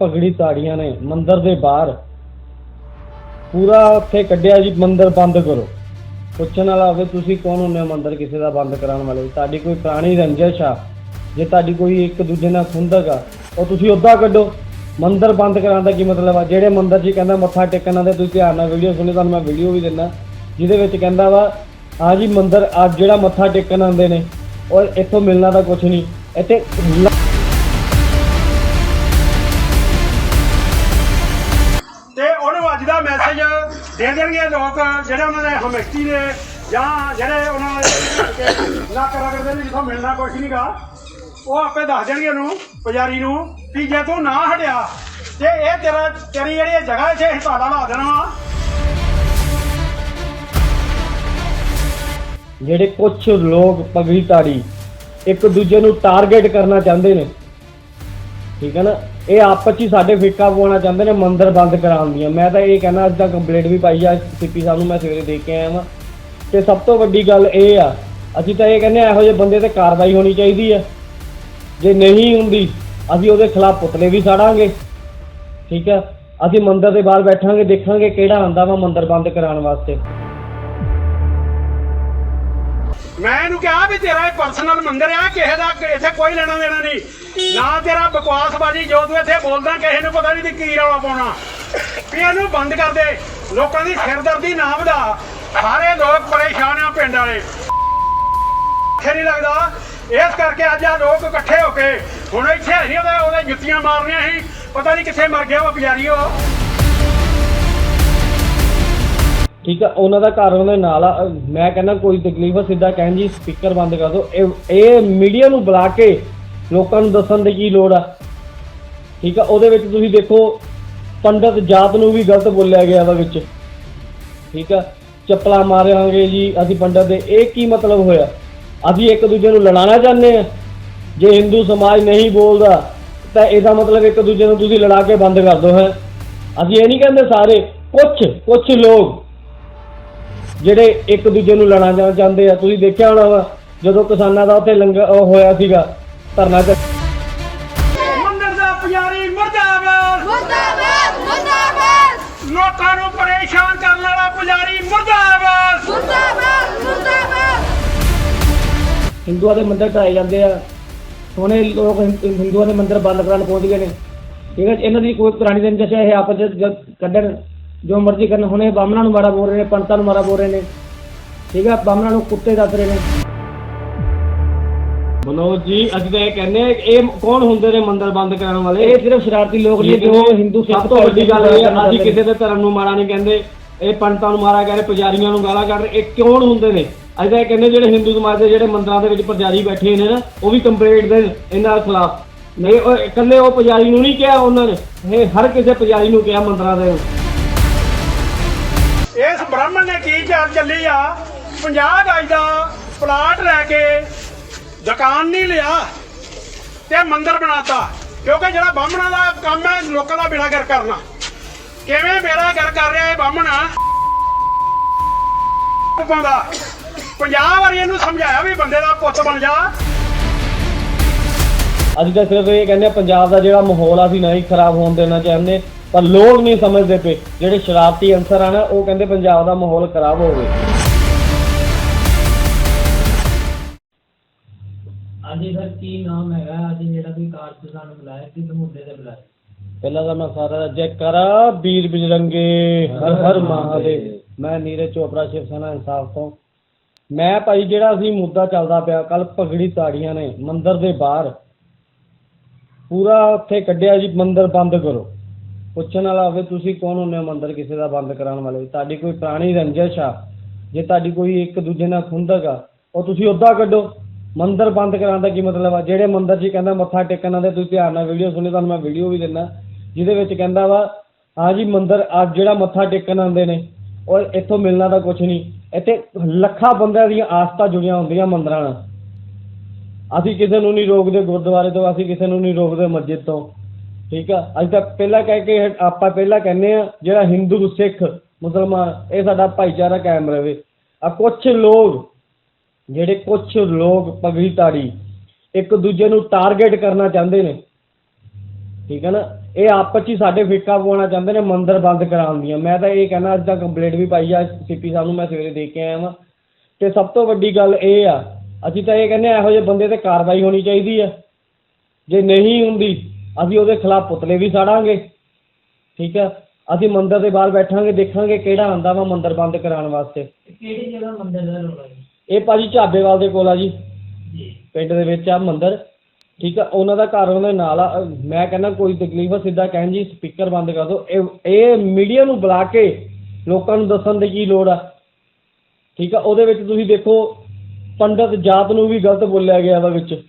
ਪਗੜੀ ਤਾੜੀਆਂ ਨੇ, ਮੰਦਿਰ ਦੇ ਬਾਹਰ। ਪੂਰਾ ਉੱਥੇ ਕੱਢਿਆ ਜੀ, ਮੰਦਿਰ ਬੰਦ ਕਰੋ। ਪੁੱਛਣ ਵਾਲਾ ਹੋਵੇ, ਤੁਸੀਂ ਕੌਣ ਹੁੰਦੇ ਹੋ ਮੰਦਿਰ ਕਿਸੇ ਦਾ ਬੰਦ ਕਰਾਉਣ ਵਾਲੇ? ਤੁਹਾਡੀ ਕੋਈ ਪੁਰਾਣੀ ਰੰਜਿਸ਼ ਆ। ਜੇ ਤੁਹਾਡੀ ਕੋਈ ਇੱਕ ਦੂਜੇ ਨਾਲ ਖੁੰਦਕ ਆ, ਉਹ ਤੁਸੀਂ ਉੱਦਾਂ ਕੱਢੋ। ਮੰਦਿਰ ਬੰਦ ਕਰਾਉਣ ਦਾ ਕੀ ਮਤਲਬ ਆ? ਜਿਹੜੇ ਮੰਦਿਰ 'ਚ ਕਹਿੰਦਾ ਮੱਥਾ ਟੇਕਣ ਆਉਂਦੇ, ਤੁਸੀਂ ਧਿਆਨ ਨਾਲ ਵੀਡੀਓ ਸੁਣੀ, ਤੁਹਾਨੂੰ ਮੈਂ ਵੀਡੀਓ ਵੀ ਦਿੰਦਾ। ਜਿਹਦੇ ਵਿੱਚ ਕਹਿੰਦਾ ਵਾ ਆ ਜੀ ਮੰਦਿਰ ਆ ਜਿਹੜਾ ਮੱਥਾ ਟੇਕਣ ਆਉਂਦੇ ਨੇ ਔਰ ਇੱਥੋਂ ਮਿਲਣਾ ਤਾਂ ਕੁਝ ਨਹੀਂ। ਇੱਥੇ ਲੋਕ ਜਿਹੜੇ ਉਹਨਾਂ ਦੇ ਹਮਿਸ਼ਤੀ ਨੇ ਜਾਂ ਜਿਹੜੇ ਉਹਨਾਂ ਦੇ ਨਾ ਕਰਾ ਕਰਦੇ ਨੇ ਜਿੱਥੋਂ ਮਿਲਣਾ ਕੁਛ ਨਹੀਂਗਾ ਉਹ ਆਪੇ ਦੱਸ ਦੇਣਗੇ ਉਹਨੂੰ, ਪੁਜਾਰੀ ਨੂੰ ਕਿ ਜੇ ਤੂੰ ਨਾ ਹਟਿਆ, ਤੇ ਇਹ ਤੇਰਾ ਤੇਰੀ ਜਿਹੜੀ ਜਗ੍ਹਾ ਇੱਥੇ ਅਸੀਂ ਲਾ ਦੇਣਾ ਵਾ। ਜਿਹੜੇ ਕੁਝ ਲੋਕ ਪਗੜੀ ਤਾੜੀ ਇੱਕ ਦੂਜੇ ਨੂੰ ਟਾਰਗੇਟ ਕਰਨਾ ਚਾਹੁੰਦੇ ਨੇ ਠੀਕ ਹੈ ਨਾ? ਇਹ ਆਪਸ 'ਚ ਹੀ ਸਾਡੇ ਫਿੱਕਾ ਪਵਾਉਣਾ ਚਾਹੁੰਦੇ ਨੇ, ਮੰਦਰ ਬੰਦ ਕਰਾਉਣ ਦੀਆਂ। ਮੈਂ ਤਾਂ ਇਹ ਕਹਿੰਦਾ, ਅੱਜ ਤੱਕ ਕੰਪਲੇਂਟ ਵੀ ਪਾਈ ਆ ਸੀਪੀ ਸਾਹਿਬ ਨੂੰ, ਮੈਂ ਸਵੇਰੇ ਦੇਖ ਕੇ ਆਇਆ ਵਾਂ। ਤੇ ਸਭ ਤੋਂ ਵੱਡੀ ਗੱਲ ਇਹ ਆ, ਅਸੀਂ ਤਾਂ ਇਹ ਕਹਿੰਦੇ ਆ, ਇਹੋ ਜਿਹੇ ਬੰਦੇ ਤੇ ਕਾਰਵਾਈ ਹੋਣੀ ਚਾਹੀਦੀ ਆ। ਜੇ ਨਹੀਂ ਹੁੰਦੀ, ਅਸੀਂ ਉਹਦੇ ਖਿਲਾਫ ਪੁਤਲੇ ਵੀ ਸਾੜਾਂਗੇ। ਠੀਕ ਆ? ਅਸੀਂ ਮੰਦਰ ਦੇ ਬਾਹਰ ਬੈਠਾਂਗੇ, ਦੇਖਾਂਗੇ ਕਿਹੜਾ ਆਂਦਾ ਵਾ ਮੰਦਰ ਬੰਦ ਕਰਾਉਣ ਵਾਸਤੇ। ਮੈਂ ਇਹਨੂੰ ਕਿਹਾ ਵੀ ਤੇਰਾ ਇਹ ਪਰਸਨਲ ਮੰਦਿਰ ਆ, ਕਿਸੇ ਦਾ ਇੱਥੇ ਕੋਈ ਲੈਣਾ ਦੇਣਾ ਨਹੀਂ। ਨਾ ਤੇਰਾ ਬਕਵਾਸਬਾਜੀ, ਜੋ ਤੂੰ ਇੱਥੇ ਬੋਲਦਾ, ਕਿਸੇ ਨੂੰ ਪਤਾ ਨਹੀਂ ਕੀ ਰੌਲਾ ਪਾਉਣਾ। ਵੀ ਇਹਨੂੰ ਬੰਦ ਕਰ ਦੇ। ਲੋਕਾਂ ਦੀ ਸਿਰਦਰਦੀ ਨਾ ਵਧਾ ਸਾਰੇ ਲੋਕ ਪਰੇਸ਼ਾਨ ਆ ਪਿੰਡ ਵਾਲੇ। ਇੱਥੇ ਨਹੀਂ ਲੱਗਦਾ। ਇਸ ਕਰਕੇ ਅੱਜ ਆ ਲੋਕ ਇਕੱਠੇ ਹੋ ਕੇ, ਹੁਣ ਇੱਥੇ ਹੈ ਨਹੀਂ ਉਹਦੇ ਉਹਦੇ ਜੁੱਤੀਆਂ ਮਾਰਨੀਆਂ ਸੀ। ਪਤਾ ਨਹੀਂ ਕਿੱਥੇ ਮਰ ਗਿਆ ਉਹ ਪੁਜਾਰੀ ਉਹ। ਠੀਕ ਆ, ਉਹਨਾਂ ਦਾ ਘਰ ਉਹਨਾਂ ਦੇ ਨਾਲ ਆ। ਅਹ ਮੈਂ ਕਹਿੰਦਾ, ਕੋਈ ਤਕਲੀਫ ਆ, ਸਿੱਧਾ ਕਹਿਣ ਜੀ, ਸਪੀਕਰ ਬੰਦ ਕਰ ਦਿਓ। ਇਹ ਇਹ ਮੀਡੀਆ ਨੂੰ ਬੁਲਾ ਕੇ ਲੋਕਾਂ ਨੂੰ ਦੱਸਣ ਦੀ ਕੀ ਲੋੜ ਆ? ਠੀਕ ਆ, ਉਹਦੇ ਵਿੱਚ ਤੁਸੀਂ ਦੇਖੋ, ਪੰਡਤ ਜਾਤ ਨੂੰ ਵੀ ਗਲਤ ਬੋਲਿਆ ਗਿਆ ਵਾ ਵਿੱਚ। ਠੀਕ ਆ, ਚੱਪਲਾਂ ਮਾਰਾਂਗੇ ਜੀ ਅਸੀਂ ਪੰਡਤ ਦੇ। ਇਹ ਕੀ ਮਤਲਬ ਹੋਇਆ? ਅਸੀਂ ਇੱਕ ਦੂਜੇ ਨੂੰ ਲੜਾਉਣਾ ਚਾਹੁੰਦੇ ਆ। ਜੇ ਹਿੰਦੂ ਸਮਾਜ ਨਹੀਂ ਬੋਲਦਾ, ਤਾਂ ਇਹਦਾ ਮਤਲਬ ਇੱਕ ਦੂਜੇ ਨੂੰ ਤੁਸੀਂ ਲੜਾ ਕੇ ਬੰਦ ਕਰ ਦਿਓ, ਹੈ। ਅਸੀਂ ਇਹ ਨਹੀਂ ਕਹਿੰਦੇ ਸਾਰੇ ਕੁਝ ਕੁਝ ਲੋਕ। ਜਿਹੜੇ ਇੱਕ ਦੂਜੇ ਨੂੰ ਲੜਾਉਣਾ ਚਾਹੁੰਦੇ ਆ ਤੁਸੀਂ ਦੇਖਿਆ ਹੋਣਾ ਵਾ ਜਦੋਂ ਕਿਸਾਨਾਂ ਦਾ ਉੱਥੇ ਲੰਗਰ ਉਹ ਹੋਇਆ ਸੀਗਾ ਧਰਨਾ ਚ। ਮੰਦਿਰ ਦਾ ਪੁਜਾਰੀ ਮਰਦਾਬਾਦ! ਮੁਰਦਾਬਾਦ ਮੁਰਦਾਬਾਦ! ਲੋਕਾਂ ਨੂੰ ਪਰੇਸ਼ਾਨ ਕਰਨ ਵਾਲਾ ਪੁਜਾਰੀ ਮਰਦਾਬਾਦ! ਮੁਰਦਾਬਾਦ ਮੁਰਦਾਬਾਦ! ਹਿੰਦੂਆਂ ਦੇ ਮੰਦਿਰ ਢਾਏ ਜਾਂਦੇ ਆ। ਸੋਹਣੇ ਲੋਕ ਹਿੰਦੂਆਂ ਦੇ ਮੰਦਿਰ ਬੰਦ ਕਰਾਉਣ ਪਹੁੰਚ ਗਏ ਨੇ। ਠੀਕ ਹੈ ਇਹਨਾਂ ਦੀ ਕੋਈ ਪੁਰਾਣੀ ਦਿਨ ਜਸ਼ਾ ਇਹ ਆਪਸ ਵਿੱਚ ਕੱਢਣ। ਜੋ ਮਰਜ਼ੀ ਕਰਨ ਹੁਣ ਬਾਹਮਣਾਂ ਨੂੰ ਮਾੜਾ ਬੋਲ ਰਹੇ ਨੇ ਪੰਡਤਾਂ ਨੂੰ ਮਾੜਾ ਬੋਲ ਰਹੇ ਨੇ। ਠੀਕ ਹੈ ਬਾਹਮਣਾਂ ਨੂੰ ਕੁੱਤੇ ਦੱਸ ਰਹੇ ਨੇ। ਮਨੋਜ ਜੀ ਅਸੀਂ ਤਾਂ ਇਹ ਕਹਿੰਦੇ ਆ ਕਿ ਇਹ ਕੌਣ ਹੁੰਦੇ ਨੇ ਮੰਦਿਰ ਬੰਦ ਕਰਾਉਣ ਵਾਲੇ? ਇਹ ਸਿਰਫ ਸ਼ਰਾਰਤੀ ਲੋਕ ਨੇ ਜੋ ਹਿੰਦੂ ਸਭ ਤੋਂ ਵੱਡੀ ਗੱਲ ਇਹ ਆ ਅਸੀਂ ਕਿਸੇ ਦੇ ਧਰਮ ਨੂੰ ਮਾੜਾ ਨਹੀਂ ਕਹਿੰਦੇ। ਇਹ ਪੰਡਤਾਂ ਨੂੰ ਮਾੜਾ ਕਹਿ ਰਹੇ ਪੁਜਾਰੀਆਂ ਨੂੰ ਗਾਲਾਂ ਕੱਢ ਰਹੇ ਇਹ ਕੌਣ ਹੁੰਦੇ ਨੇ? ਅਸੀਂ ਤਾਂ ਇਹ ਕਹਿੰਦੇ ਜਿਹੜੇ ਹਿੰਦੂ ਸਮਾਜ ਦੇ ਜਿਹੜੇ ਮੰਦਰਾਂ ਦੇ ਵਿੱਚ ਪੁਜਾਰੀ ਬੈਠੇ ਨੇ ਨਾ ਉਹ ਵੀ ਕੰਪਲੇਂਟ ਦੇ ਇਹਨਾਂ ਦੇ ਖਿਲਾਫ। ਨਹੀਂ ਉਹ ਇਕੱਲੇ ਉਹ ਪੁਜਾਰੀ ਨੂੰ ਨਹੀਂ ਕਿਹਾ ਉਹਨਾਂ ਨੇ ਇਹ ਹਰ ਕਿਸੇ ਪੁਜਾਰੀ ਨੂੰ ਕਿਹਾ ਮੰਦਰਾਂ ਦੇ ਇਸ ਬ੍ਰਾਹਮਣ ਨੇ ਕੀ ਚਾਲ ਚੱਲੀ ਆ। 50 ਗਜ ਦਾ ਪਲਾਟ ਲੈ ਕੇ ਦੁਕਾਨ ਨਹੀਂ ਲਿਆ ਤੇ ਮੰਦਿਰ ਬਣਾਤਾ। ਕਿਉਂਕਿ ਜਿਹੜਾ ਬਾਹਮਣਾ ਦਾ ਕੰਮ ਹੈ, ਲੋਕਾਂ ਦਾ ਬੇੜਾ ਗਰ ਕਰਨਾ। ਕਿਵੇਂ ਬੇੜਾ ਗਰ ਕਰ ਰਿਹਾ ਇਹ ਬਾਹਮਣ? ਪਾਉਂਦਾ 50 ਵਾਰੀ ਇਹਨੂੰ ਸਮਝਾਇਆ ਵੀ ਬੰਦੇ ਦਾ ਪੁੱਤ ਬਣ ਜਾ। ਅਸੀਂ ਤਾਂ ਸਿਰਫ ਇਹ ਕਹਿੰਦੇ ਆ, ਪੰਜਾਬ ਦਾ ਜਿਹੜਾ ਮਾਹੌਲ ਆ ਅਸੀਂ ਨਹੀਂ ਖਰਾਬ ਹੋਣ ਦੇਣਾ ਚਾਹੁੰਦੇ। ਪਰ ਲੋਕ ਨਹੀਂ ਸਮਝਦੇ ਪਏ। ਜਿਹੜੇ ਸ਼ਰਾਰਤੀ ਅਨਸਰ ਆ ਨਾ ਉਹ ਕਹਿੰਦੇ ਪੰਜਾਬ ਦਾ ਮਾਹੌਲ ਖਰਾਬ ਹੋਵੇ। ਹਾਂਜੀ ਸਰ ਕੀ ਨਾਮ ਹੈਗਾ? ਅੱਜ ਜਿਹੜਾ ਤੁਸੀਂ ਕਾਰ ਸਾਨੂੰ ਬੁਲਾਇਆ ਕਿਸ ਮੁੱਦੇ ਤੇ ਬੁਲਾਇਆ ਪਹਿਲਾਂ ਤਾਂ ਮੈਂ ਸਾਰਾ ਜੈਕਾਰਾ ਵੀਰ ਬਜਰੰਗੇ ਹਰ ਹਰ ਮਹਾਦੇਵ ਮੈਂ ਨੀਰਜ ਚੋਪੜਾ ਸ਼ਿਵ ਸੈਨਾ ਇਨਸਾਫ ਤੋਂ। ਮੈਂ ਭਾਈ ਜਿਹੜਾ ਅਸੀਂ ਮੁੱਦਾ ਚੱਲਦਾ ਪਿਆ ਕੱਲ ਪਗੜੀ ਤਾੜੀਆਂ ਨੇ ਮੰਦਿਰ ਦੇ ਬਾਹਰ। ਪੂਰਾ ਉੱਥੇ ਕੱਢਿਆ ਜੀ ਮੰਦਿਰ ਬੰਦ ਕਰੋ। ਪੁੱਛਣ ਵਾਲਾ ਹੋਵੇ, ਤੁਸੀਂ ਕੌਣ ਹੁੰਦੇ ਹੋ ਮੰਦਿਰ ਕਿਸੇ ਦਾ ਬੰਦ ਕਰਾਉਣ ਵਾਲੇ? ਤੁਹਾਡੀ ਕੋਈ ਪੁਰਾਣੀ ਰੰਜਿਸ਼ ਆ? ਜੇ ਤੁਹਾਡੀ ਕੋਈ ਇੱਕ ਦੂਜੇ ਨਾਲ ਖੁੰਦਕ ਆ, ਉਹ ਤੁਸੀਂ ਉੱਦਾਂ ਕੱਢੋ। ਮੰਦਿਰ ਬੰਦ ਕਰਾਉਣ ਦਾ ਕੀ ਮਤਲਬ ਆ? ਜਿਹੜੇ ਮੰਦਿਰ 'ਚ ਕਹਿੰਦਾ ਮੱਥਾ ਟੇਕਣ ਆਉਂਦੇ ਤੁਸੀਂ ਧਿਆਨ ਨਾਲ ਵੀਡੀਓ ਸੁਣੀ, ਤੁਹਾਨੂੰ ਮੈਂ ਵੀਡੀਓ ਵੀ ਦਿੰਦਾ। ਜਿਹਦੇ ਵਿੱਚ ਕਹਿੰਦਾ ਵਾ, ਹਾਂ ਜੀ, ਮੰਦਿਰ ਆ ਜਿਹੜਾ ਮੱਥਾ ਟੇਕਣ ਆਉਂਦੇ ਨੇ ਔਰ ਇੱਥੋਂ ਮਿਲਣਾ ਤਾਂ ਕੁਝ ਨਹੀਂ। ਇੱਥੇ ਲੱਖਾਂ ਬੰਦਿਆਂ ਦੀਆਂ ਆਸਥਾ ਜੁੜੀਆਂ ਹੁੰਦੀਆਂ ਮੰਦਿਰਾਂ ਨਾਲ। ਅਸੀਂ ਕਿਸੇ ਨੂੰ ਨਹੀਂ ਰੋਕਦੇ ਗੁਰਦੁਆਰੇ ਤੋਂ, ਅਸੀਂ ਕਿਸੇ ਨੂੰ ਨਹੀਂ ਰੋਕਦੇ ਮਸਜਿਦ ਤੋਂ। ਠੀਕ ਆ? ਅੱਜ ਤਾਂ ਪਹਿਲਾਂ ਕਹਿ ਕੇ ਆਪਾਂ ਪਹਿਲਾਂ ਕਹਿੰਦੇ ਆ, ਜਿਹੜਾ ਹਿੰਦੂ ਸਿੱਖ ਮੁਸਲਮਾਨ, ਇਹ ਸਾਡਾ ਭਾਈਚਾਰਾ ਕਾਇਮ ਰਵੇ। ਆ ਕੁਝ ਲੋਕ, ਜਿਹੜੇ ਕੁਝ ਲੋਕ ਪਗੜੀ ਇੱਕ ਦੂਜੇ ਨੂੰ ਟਾਰਗੇਟ ਕਰਨਾ ਚਾਹੁੰਦੇ ਨੇ। ਠੀਕ ਹੈ ਨਾ? ਇਹ ਆਪਸ 'ਚ ਹੀ ਸਾਡੇ ਫਿੱਕਾ ਪਵਾਉਣਾ ਚਾਹੁੰਦੇ ਨੇ, ਮੰਦਿਰ ਬੰਦ ਕਰਾਉਣ ਦੀਆਂ। ਮੈਂ ਤਾਂ ਇਹ ਕਹਿੰਦਾ, ਅੱਜ ਤਾਂ ਕੰਪਲੇਂਟ ਵੀ ਪਾਈ ਆ ਸੀਪੀ ਸਾਹਿਬ ਨੂੰ, ਮੈਂ ਸਵੇਰੇ ਦੇ ਕੇ ਆਇਆ ਵਾਂ। ਤੇ ਸਭ ਤੋਂ ਵੱਡੀ ਗੱਲ ਇਹ ਆ, ਅਸੀਂ ਤਾਂ ਇਹ ਕਹਿੰਦੇ ਇਹੋ ਜਿਹੇ ਬੰਦੇ ਤੇ ਕਾਰਵਾਈ ਹੋਣੀ ਚਾਹੀਦੀ ਆ। ਜੇ ਨਹੀਂ ਹੁੰਦੀ ਅਸੀਂ ਉਹਦੇ ਖਿਲਾਫ ਪੁਤਲੇ ਵੀ ਸਾੜਾਂਗੇ ਠੀਕ ਆ ਅਸੀਂ ਮੰਦਿਰ ਦੇ ਬਾਹਰ ਬੈਠਾਂਗੇ ਦੇਖਾਂਗੇ ਕਿਹੜਾ ਆਂਦਾ ਵਾ ਮੰਦਿਰ ਬੰਦ ਕਰਾਉਣ ਵਾਸਤੇ। ਕਿਹੜੀ ਜਗ੍ਹਾ ਮੰਦਿਰ ਦਾ ਰੋਲਾ ਜੀ? ਇਹ ਭਾਜੀ ਢਾਬੇਵਾਲ ਦੇ ਕੋਲ ਆ ਜੀ। ਜੀ। ਪਿੰਡ ਦੇ ਵਿੱਚ ਆ ਮੰਦਿਰ ਠੀਕ ਆ? ਉਹਨਾਂ ਦਾ ਘਰ ਉਹਨਾਂ ਦੇ ਨਾਲ ਆ। ਅਹ ਮੈਂ ਕਹਿੰਦਾ ਕੋਈ ਤਕਲੀਫ ਆ ਸਿੱਧਾ ਕਹਿਣ ਜੀ ਸਪੀਕਰ ਬੰਦ ਕਰ ਦਿਓ। ਇਹ ਇਹ ਮੀਡੀਆ ਨੂੰ ਬੁਲਾ ਕੇ ਲੋਕਾਂ ਨੂੰ ਦੱਸਣ ਦੀ ਕੀ ਲੋੜ ਆ? ਠੀਕ ਆ? ਉਹਦੇ ਵਿੱਚ ਤੁਸੀਂ ਦੇਖੋ ਪੰਡਤ ਜਾਤ ਨੂੰ ਵੀ ਗਲਤ ਬੋਲਿਆ ਗਿਆ ਵਾ ਵਿੱਚ।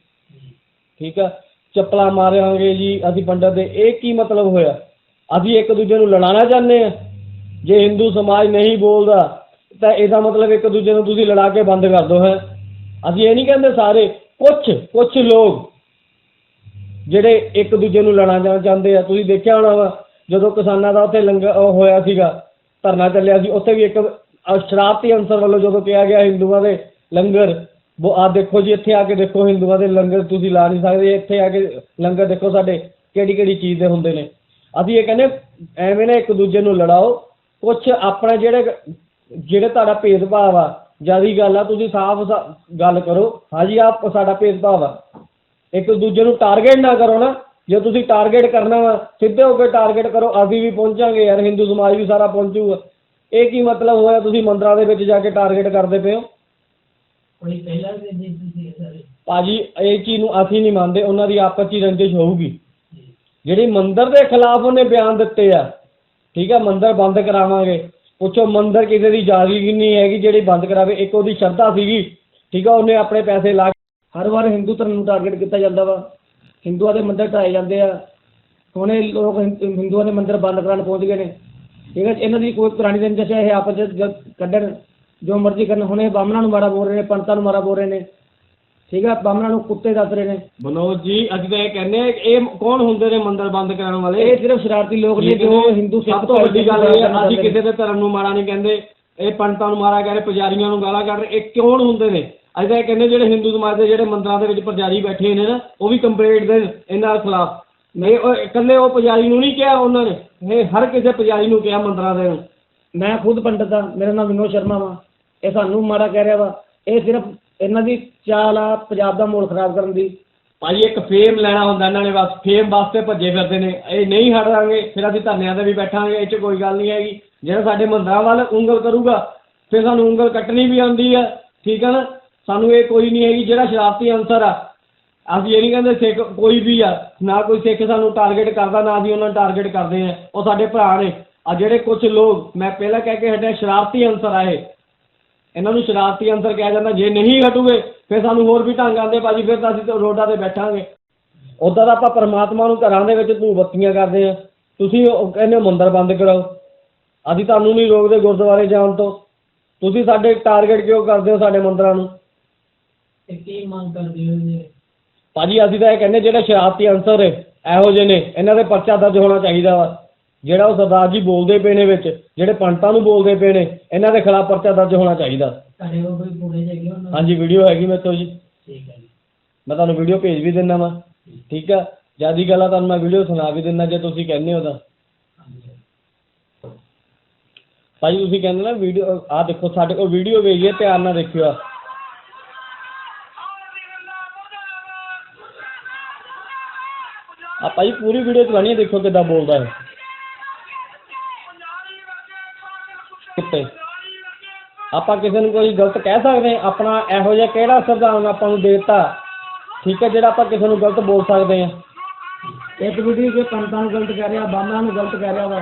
ਠੀਕ ਆ? ਚੱਪਲਾਂ ਮਾਰਾਂਗੇ ਜੀ, ਅਸੀਂ ਪੰਡਤ ਦੇ। ਇਹ ਕੀ ਮਤਲਬ ਹੋਇਆ? ਅਸੀਂ ਇੱਕ ਦੂਜੇ ਨੂੰ ਲੜਾਉਣਾ ਚਾਹੁੰਦੇ ਆ ਜੇ ਹਿੰਦੂ ਸਮਾਜ ਨਹੀਂ ਬੋਲਦਾ, ਤਾਂ ਇਹਦਾ ਮਤਲਬ ਇੱਕ ਦੂਜੇ ਨੂੰ ਤੁਸੀਂ ਲੜਾ ਕੇ ਬੰਦ ਕਰ ਦੋ ਹੈ। ਅਸੀਂ ਇਹ ਨਹੀਂ ਕਹਿੰਦੇ ਸਾਰੇ ਕੁਝ ਕੁਝ ਲੋਕ ਜਿਹੜੇ ਇੱਕ ਦੂਜੇ ਨੂੰ ਲੜਾਉਣਾ ਚਾਹੁੰਦੇ ਆ। ਤੁਸੀਂ ਦੇਖਿਆ ਹੋਣਾ ਵਾ, ਜਦੋਂ ਕਿਸਾਨਾਂ ਦਾ ਉੱਥੇ ਲੰਗਰ ਹੋਇਆ ਸੀਗਾ, ਧਰਨਾ ਚੱਲਿਆ ਸੀ, ਉੱਥੇ ਵੀ ਇੱਕ ਸ਼ਰਾਰਤੀ ਅੰਸਰ ਵੱਲੋਂ ਜਦੋਂ ਕਿਹਾ ਗਿਆ ਹਿੰਦੂਆਂ ਦੇ ਲੰਗਰ ਬੋ ਆ ਦੇਖੋ ਜੀ, ਇੱਥੇ ਆ ਕੇ ਦੇਖੋ ਹਿੰਦੂਆਂ ਦੇ ਲੰਗਰ ਤੁਸੀਂ ਲਾ ਨਹੀਂ ਸਕਦੇ, ਇੱਥੇ ਆ ਕੇ ਲੰਗਰ ਦੇਖੋ ਸਾਡੇ ਕਿਹੜੀ ਕਿਹੜੀ ਚੀਜ਼ ਦੇ ਹੁੰਦੇ ਨੇ। ਅਸੀਂ ਇਹ ਕਹਿੰਦੇ ਐਵੇਂ ਨਾ ਇੱਕ ਦੂਜੇ ਨੂੰ ਲੜਾਓ, ਕੁਛ ਆਪਣਾ ਜਿਹੜੇ ਜਿਹੜੇ ਤੁਹਾਡਾ ਭੇਦਭਾਵ ਆ, ਜਿਆਦੀ ਗੱਲ ਆ, ਤੁਸੀਂ ਸਾਫ਼ ਗੱਲ ਕਰੋ, ਹਾਂਜੀ ਆਪ ਸਾਡਾ ਭੇਦਭਾਵ ਆ। ਇੱਕ ਦੂਜੇ ਨੂੰ ਟਾਰਗੇਟ ਨਾ ਕਰੋ ਨਾ, ਜੇ ਤੁਸੀਂ ਟਾਰਗੇਟ ਕਰਨਾ ਵਾ, ਸਿੱਧੇ ਹੋ ਕੇ ਟਾਰਗੇਟ ਕਰੋ, ਅਸੀਂ ਵੀ ਪਹੁੰਚਾਂਗੇ ਯਾਰ, ਹਿੰਦੂ ਸਮਾਜ ਵੀ ਸਾਰਾ ਪਹੁੰਚੂਗਾ। ਇਹ ਕੀ ਮਤਲਬ ਹੋਇਆ, ਤੁਸੀਂ ਮੰਦਰਾਂ ਦੇ ਵਿੱਚ ਜਾ ਕੇ ਟਾਰਗੇਟ ਕਰਦੇ ਪਏ ਹੋ? ਕੋਈ ਪਹਿਲਾਂ ਵੀ ਜੀ ਤੁਸੀਂ ਸਾਰੇ ਭਾਜੀ ਇਹ ਚੀਜ਼ ਨੂੰ ਅਸੀਂ ਨਹੀਂ ਮੰਨਦੇ ਉਹਨਾਂ ਦੀ ਆਪਸ 'ਚ ਹੀ ਰੰਜਿਸ਼ ਹੋਊਗੀ। ਜਿਹੜੀ ਮੰਦਿਰ ਦੇ ਖਿਲਾਫ ਉਹਨੇ ਬਿਆਨ ਦਿੱਤੇ ਆ ਠੀਕ ਆ ਮੰਦਿਰ ਬੰਦ ਕਰਾਵਾਂਗੇ। ਪੁੱਛੋ ਮੰਦਿਰ ਕਿਸੇ ਦੀ ਜਾਰੀ ਨਹੀਂ ਹੈਗੀ ਜਿਹੜੀ ਬੰਦ ਕਰਾਵੇ ਇੱਕ ਉਹਦੀ ਸ਼ਰਧਾ ਸੀਗੀ ਠੀਕ ਆ ਉਹਨੇ ਆਪਣੇ ਪੈਸੇ ਲਾ ਕੇ ਹਰ ਵਾਰ ਹਿੰਦੂ ਧਰਮ ਨੂੰ ਟਾਰਗੇਟ ਕੀਤਾ ਜਾਂਦਾ ਵਾ। ਹਿੰਦੂਆਂ ਦੇ ਮੰਦਿਰ ਢਾਏ ਜਾਂਦੇ ਆ। ਹੁਣ ਇਹ ਲੋਕ ਹਿੰ- ਹਿੰਦੂਆਂ ਦੇ ਮੰਦਿਰ ਬੰਦ ਕਰਾਉਣ ਪਹੁੰਚ ਗਏ ਨੇ। ਠੀਕ ਹੈ ਇਹਨਾਂ ਦੀ ਕੋਈ ਪੁਰਾਣੀ ਰੰਜਿਸ਼ ਹੈ ਇਹ ਆਪਸ ਵਿੱਚ ਜਦ ਕੱਢਣ। ਜੋ ਮਰਜ਼ੀ ਕਰਨ ਹੁਣ ਬਾਹਮਣਾਂ ਨੂੰ ਮਾੜਾ ਬੋਲ ਰਹੇ ਨੇ ਪੰਡਤਾਂ ਨੂੰ ਮਾੜਾ ਬੋਲ ਰਹੇ ਨੇ। ਠੀਕ ਹੈ ਬਾਹਮਣਾਂ ਨੂੰ ਕੁੱਤੇ ਦੱਸ ਰਹੇ ਨੇ। ਮਨੋਜ ਜੀ ਅਸੀਂ ਤਾਂ ਇਹ ਕਹਿੰਦੇ ਇਹ ਕੌਣ ਹੁੰਦੇ ਨੇ ਮੰਦਿਰ ਬੰਦ ਕਰਾਉਣ ਵਾਲੇ? ਇਹ ਸਿਰਫ ਸ਼ਰਾਰਤੀ ਲੋਕ ਨੇ ਜੋ ਹਿੰਦੂ ਸਭ ਤੋਂ ਵੱਡੀ ਗੱਲ ਇਹ ਆ ਅਸੀਂ ਕਿਸੇ ਦੇ ਧਰਮ ਨੂੰ ਮਾੜਾ ਨਹੀਂ ਕਹਿੰਦੇ। ਇਹ ਪੰਡਤਾਂ ਨੂੰ ਮਾੜਾ ਕਹਿੰਦੇ ਪੁਜਾਰੀਆਂ ਨੂੰ ਗਾਲਾਂ ਕੱਢ ਰਹੇ ਇਹ ਕੌਣ ਹੁੰਦੇ ਨੇ? ਅਸੀਂ ਤਾਂ ਇਹ ਕਹਿੰਦੇ ਜਿਹੜੇ ਹਿੰਦੂ ਸਮਾਜ ਦੇ ਜਿਹੜੇ ਮੰਦਰਾਂ ਦੇ ਵਿੱਚ ਪੁਜਾਰੀ ਬੈਠੇ ਨੇ ਨਾ ਉਹ ਵੀ ਕੰਪਲੇਂਟ ਦੇਣ ਇਹਨਾਂ ਦੇ ਖਿਲਾਫ। ਨਹੀਂ ਉਹ ਇਕੱਲੇ ਉਹ ਪੁਜਾਰੀ ਨੂੰ ਨਹੀਂ ਕਿਹਾ ਉਹਨਾਂ ਨੇ। ਇਹ ਹਰ ਕਿਸੇ ਪੁਜਾਰੀ ਨੂੰ ਕਿਹਾ ਮੰਦਰਾਂ ਦੇ ਨੂੰ ਮੈਂ ਖੁਦ ਪੰਡਤ ਆ ਮੇਰਾ ਨਾਮ ਵਿਨੋਦ ਸ਼ਰਮਾ ਵਾ। ਇਹ ਸਾਨੂੰ ਮਾੜਾ ਕਹਿ ਰਿਹਾ ਵਾ। ਇਹ ਸਿਰਫ ਇਹਨਾਂ ਦੀ ਚਾਲ ਆ, ਪੰਜਾਬ ਦਾ ਮਾਹੌਲ ਖਰਾਬ ਕਰਨ ਦੀ। ਭਾਈ ਇੱਕ ਫੇਮ ਲੈਣਾ ਹੁੰਦਾ ਇਹਨਾਂ ਨੇ ਬਸ। ਫੇਮ ਵਾਸਤੇ ਭੱਜੇ ਫਿਰਦੇ ਨੇ। ਇਹ ਨਹੀਂ ਹਟਾਂਗੇ, ਫਿਰ ਅਸੀਂ ਧਰਨਿਆਂ ਤੇ ਵੀ ਬੈਠਾਂਗੇ, ਇਹ 'ਚ ਕੋਈ ਗੱਲ ਨਹੀਂ ਹੈਗੀ। ਜਿਹੜਾ ਸਾਡੇ ਮੰਦਰਾਂ ਵੱਲ ਉਂਗਲ ਕਰੂਗਾ, ਫਿਰ ਸਾਨੂੰ ਉਂਗਲ ਕੱਟਣੀ ਵੀ ਆਉਂਦੀ ਆ। ਠੀਕ ਆ ਨਾ? ਸਾਨੂੰ ਇਹ ਕੋਈ ਨਹੀਂ ਹੈਗੀ, ਜਿਹੜਾ ਸ਼ਰਾਰਤੀ ਅਨਸਰ ਆ। ਅਸੀਂ ਇਹ ਨਹੀਂ ਕਹਿੰਦੇ ਸਿੱਖ ਕੋਈ ਵੀ ਆ। ਨਾ ਕੋਈ ਸਿੱਖ ਸਾਨੂੰ ਟਾਰਗੇਟ ਕਰਦਾ, ਨਾ ਅਸੀਂ ਉਹਨਾਂ ਨੂੰ ਟਾਰਗੇਟ ਕਰਦੇ ਆ। ਉਹ ਸਾਡੇ ਭਰਾ ਨੇ। ਆ ਜਿਹੜੇ ਕੁਝ ਲੋਕ, ਮੈਂ ਪਹਿਲਾਂ ਕਹਿ ਕੇ ਹਟਿਆ, ਸ਼ਰਾਰਤੀ ਅਨਸਰ ਆ ਇਹ। ਇਹਨਾਂ ਨੂੰ ਸ਼ਰਾਰਤੀ ਅੰਸਰ ਕਿਹਾ ਜਾਂਦਾ ਜੇ ਨਹੀਂ ਹਟੂਗੇ ਫਿਰ ਸਾਨੂੰ ਹੋਰ ਵੀ ਢੰਗ ਆਉਂਦੇ ਭਾਜੀ ਫਿਰ ਤਾਂ ਅਸੀਂ ਤਾਂ ਰੋਡਾਂ ਤੇ ਬੈਠਾਂਗੇ। ਉਦਾਂ ਤਾਂ ਆਪਾਂ ਪਰਮਾਤਮਾ ਨੂੰ ਘਰਾਂ ਦੇ ਵਿੱਚ ਧੂਫ ਬੱਤੀਆਂ ਕਰਦੇ ਆ ਤੁਸੀਂ ਉਹ ਕਹਿੰਦੇ ਮੰਦਿਰ ਬੰਦ ਕਰਾਓ। ਅਸੀਂ ਤੁਹਾਨੂੰ ਨਹੀਂ ਰੋਕਦੇ ਗੁਰਦੁਆਰੇ ਜਾਣ ਤੋਂ। ਤੁਸੀਂ ਸਾਡੇ ਟਾਰਗੇਟ ਕਿਉਂ ਕਰਦੇ ਹੋ ਸਾਡੇ ਮੰਦਿਰਾਂ ਨੂੰ? ਤੇ ਕੀ ਮੰਗ ਕਰਦੇ ਹੋ ਜੀ ਭਾਜੀ ਅਸੀਂ ਤਾਂ ਇਹ ਕਹਿੰਦੇ ਜਿਹੜੇ ਸ਼ਰਾਰਤੀ ਅਨਸਰ ਹੈ ਇਹੋ ਜਿਹੇ ਨੇ। ਇਹਨਾਂ ਦੇ ਪਰਚਾ ਦਰਜ ਹੋਣਾ ਚਾਹੀਦਾ ਵਾ। ਜਿਹੜਾ ਉਹ ਸਰਦਾਰ ਜੀ ਬੋਲਦੇ ਪਏ ਨੇ ਵਿੱਚ ਜਿਹੜੇ ਪੰਡਤਾਂ ਨੂੰ ਬੋਲਦੇ ਪਏ ਨੇ ਇਹਨਾਂ ਦੇ ਖਿਲਾਫ ਪਰਚਾ ਦਰਜ ਹੋਣਾ ਚਾਹੀਦਾ। ਕੋਈ ਪੂਰੇ ਉਹਨਾਂ ਹਾਂਜੀ ਵੀਡੀਓ ਹੈਗੀ ਮੇਰੇ ਤੋਂ ਜੀ। ਠੀਕ ਹੈ ਜੀ। ਮੈਂ ਤੁਹਾਨੂੰ ਵੀਡੀਓ ਭੇਜ ਵੀ ਦਿੰਦਾ ਵਾ। ਠੀਕ ਆ? ਜਿਆਦੀ ਗੱਲ ਆ ਤੁਹਾਨੂੰ ਮੈਂ ਵੀਡੀਓ ਸੁਣਾ ਵੀ ਦਿੰਦਾ ਜੇ ਤੁਸੀਂ ਕਹਿੰਦੇ ਹੋ ਤਾਂ। ਭਾਜੀ ਤੁਸੀਂ ਕਹਿੰਦੇ ਨਾ ਵੀਡੀਓ ਆਹ ਦੇਖੋ ਸਾਡੇ ਕੋਲ ਵੀਡੀਓ ਵੇਖੀਏ ਧਿਆਨ ਨਾਲ ਦੇਖਿਓ ਆ। ਆ ਭਾਜੀ ਪੂਰੀ ਵੀਡੀਓ ਚਲਾਣੀ ਦੇਖੋ ਕਿੱਦਾਂ ਬੋਲਦਾ ਹੈ ਕੁੱਤੇ ਆਪਾਂ ਕਿਸੇ ਨੂੰ ਕੋਈ ਗਲਤ ਕਹਿ ਸਕਦੇ ਆਪਣਾ ਇਹੋ ਜਿਹਾ ਕਿਹੜਾ ਸੰਵਿਧਾਨ ਆਪਾਂ ਨੂੰ ਦੇਤਾ? ਠੀਕ ਹੈ ਜਿਹੜਾ ਆਪਾਂ ਕਿਸੇ ਨੂੰ ਗਲਤ ਬੋਲ ਸਕਦੇ ਹਾਂ। ਇੱਕ ਵੀਡੀਓ ਕੇ ਪੰਡਤਾਂ ਨੂੰ ਗਲਤ ਕਹਿ ਰਿਹਾ ਬਾਹਮਣਾਂ ਨੂੰ ਗਲਤ ਕਹਿ ਰਿਹਾ ਵਾ।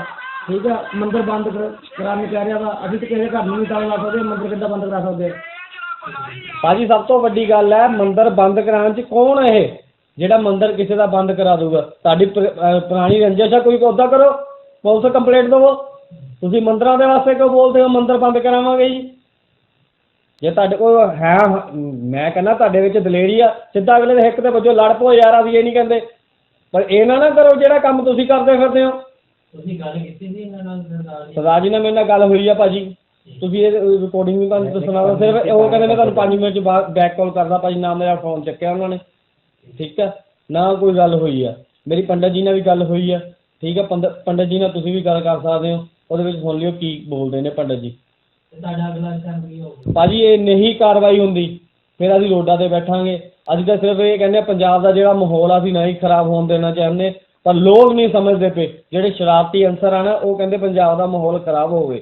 ਠੀਕ ਆ ਮੰਦਿਰ ਬੰਦ ਕਰ- ਕਰਾਉਣ ਕਹਿ ਰਿਹਾ ਵਾ। ਅਸੀਂ ਤੇ ਕਿਸੇ ਘਰ ਨੂੰ ਨਹੀਂ ਤਾਲਾ ਲਾ ਸਕਦੇ ਮੰਦਿਰ ਕਿੱਦਾਂ ਬੰਦ ਕਰਾ ਸਕਦੇ? ਭਾਜੀ ਸਭ ਤੋਂ ਵੱਡੀ ਗੱਲ ਹੈ ਮੰਦਿਰ ਬੰਦ ਕਰਾਉਣ 'ਚ ਕੌਣ ਹੈ ਇਹ? ਜਿਹੜਾ ਮੰਦਿਰ ਕਿਸੇ ਦਾ ਬੰਦ ਕਰਾ ਦੂਗਾ ਤੁਹਾਡੀ ਪੁਰਾਣੀ ਰੰਜਿਸ਼ ਆ ਕੋਈ ਉੱਦਾਂ ਕਰੋ। ਪੁਲਿਸ ਕੰਪਲੇਂਟ ਦੇਵੋ। ਤੁਸੀਂ ਮੰਦਿਰਾਂ ਦੇ ਵਾਸਤੇ ਕਿਉਂ ਬੋਲਦੇ ਹੋ? ਮੰਦਿਰ ਬੰਦ ਕਰਾਵਾਂਗੇ ਜੀ। ਜੇ ਤੁਹਾਡੇ ਕੋਲ ਹੈ ਮੈਂ ਕਹਿੰਦਾ ਤੁਹਾਡੇ ਵਿੱਚ ਦਲੇਰੀ ਆ ਸਿੱਧਾ ਅਗਲੇ ਦੇ ਹਿੱਕ ਤੇ ਵੱਜੋ ਲੜ ਪਓ ਯਾਰ ਅਸੀਂ ਇਹ ਨਹੀਂ ਕਹਿੰਦੇ। ਪਰ ਇਹ ਨਾ ਨਾ ਕਰੋ ਜਿਹੜਾ ਕੰਮ ਤੁਸੀਂ ਕਰਦੇ ਫਿਰਦੇ ਹੋ। ਤੁਸੀਂ ਗੱਲ ਕੀਤੀ ਸੀ ਇਹਨਾਂ ਨਾਲ ਸਰਦਾਰ ਜੀ? ਸਰਦਾਰ ਜੀ ਨਾਲ ਮੇਰੇ ਨਾਲ ਗੱਲ ਹੋਈ ਆ ਭਾਜੀ। ਤੁਸੀਂ ਇਹ ਰਿਕਾਰਡਿੰਗ ਵੀ ਤੁਹਾਨੂੰ ਸੁਣਾਓ ਸਿਰਫ ਉਹ ਕਹਿੰਦੇ ਮੈਂ ਤੁਹਾਨੂੰ 5 ਮਿੰਟ ਚ ਬਾਅਦ ਬੈਕ ਕਾਲ ਕਰਦਾ ਭਾਜੀ ਨਾ ਮੇਰਾ ਫੋਨ ਚੱਕਿਆ ਉਹਨਾਂ ਨੇ। ਠੀਕ ਆ? ਨਾ ਕੋਈ ਗੱਲ ਹੋਈ ਆ। ਮੇਰੀ ਪੰਡਤ ਜੀ ਨਾਲ ਵੀ ਗੱਲ ਹੋਈ ਆ। ਠੀਕ ਪੰਡ- ਪੰਡਤ ਜੀ ਨਾਲ ਤੁਸੀਂ ਵੀ ਗੱਲ ਕਰ ਸਕਦੇ ਹੋ। ਉਹਦੇ ਵਿੱਚ ਸੁਣ ਲਿਓ ਕੀ ਬੋਲਦੇ ਨੇ ਪੰਡਤ ਜੀ। ਤੁਹਾਡਾ ਅਗਲਾ ਸਟੈਪ ਕੀ ਹੋਊਗਾ? ਭਾਜੀ ਇਹ ਨਹੀਂ ਕਾਰਵਾਈ ਹੁੰਦੀ। ਫਿਰ ਅਸੀਂ ਰੋਡਾਂ ਤੇ ਬੈਠਾਂਗੇ। ਅਸੀਂ ਤਾਂ ਸਿਰਫ ਇਹ ਕਹਿੰਦੇ ਹਾਂ ਪੰਜਾਬ ਦਾ ਜਿਹੜਾ ਮਾਹੌਲ ਆ ਅਸੀਂ ਨਹੀਂ ਖਰਾਬ ਹੋਣ ਦੇਣਾ ਚਾਹੁੰਦੇ। ਪਰ ਲੋਕ ਨਹੀਂ ਸਮਝਦੇ ਪਏ। ਜਿਹੜੇ ਸ਼ਰਾਰਤੀ ਅਨਸਰ ਆ ਨਾ ਉਹ ਕਹਿੰਦੇ ਪੰਜਾਬ ਦਾ ਮਾਹੌਲ ਖਰਾਬ ਹੋਵੇ।